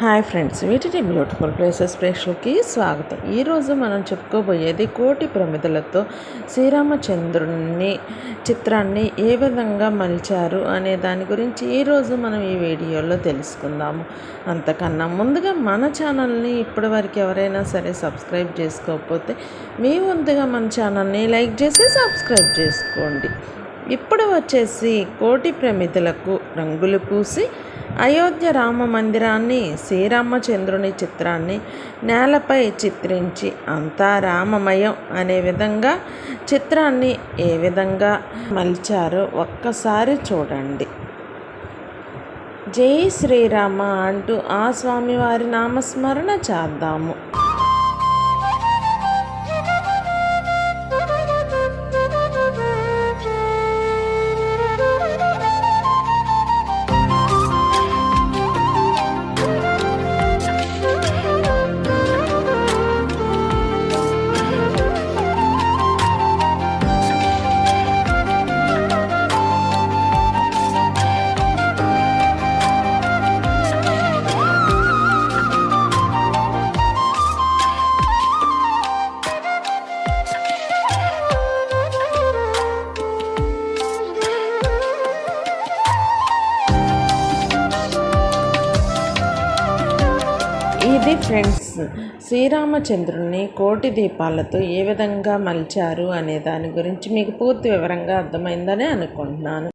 Hi friends వీటిని beautiful places ప్రేక్షకులకి స్వాగతం. ఈరోజు మనం చెప్పుకోబోయేది కోటి ప్రమిదలతో శ్రీరామచంద్రుని చిత్రాన్ని ఏ విధంగా మలిచారు అనే దాని గురించి ఈరోజు మనం ఈ వీడియోలో తెలుసుకుందాము. అంతకన్నా ముందుగా మన ఛానల్ని ఇప్పటివరకు ఎవరైనా సరే సబ్స్క్రైబ్ చేసుకోకపోతే మీ ముందుగా మన ఛానల్ని లైక్ చేసి సబ్స్క్రైబ్ చేసుకోండి. ఇప్పుడు వచ్చేసి కోటి ప్రమితులకు రంగులు పూసి అయోధ్య రామ మందిరాన్ని శ్రీరామచంద్రుని చిత్రాన్ని నేలపై చిత్రించి అంతా రామమయం అనే విధంగా చిత్రాన్ని ఏ విధంగా మలిచారో ఒక్కసారి చూడండి. జై శ్రీరామ అంటూ ఆ స్వామివారి నామస్మరణ చేద్దాము. ఇది ఫ్రెండ్స్ శ్రీరామచంద్రుని కోటి దీపాలతో ఏ విధంగా మలిచారు అనే దాని గురించి మీకు పూర్తి వివరంగా అర్థమైందని అనుకుంటున్నాను.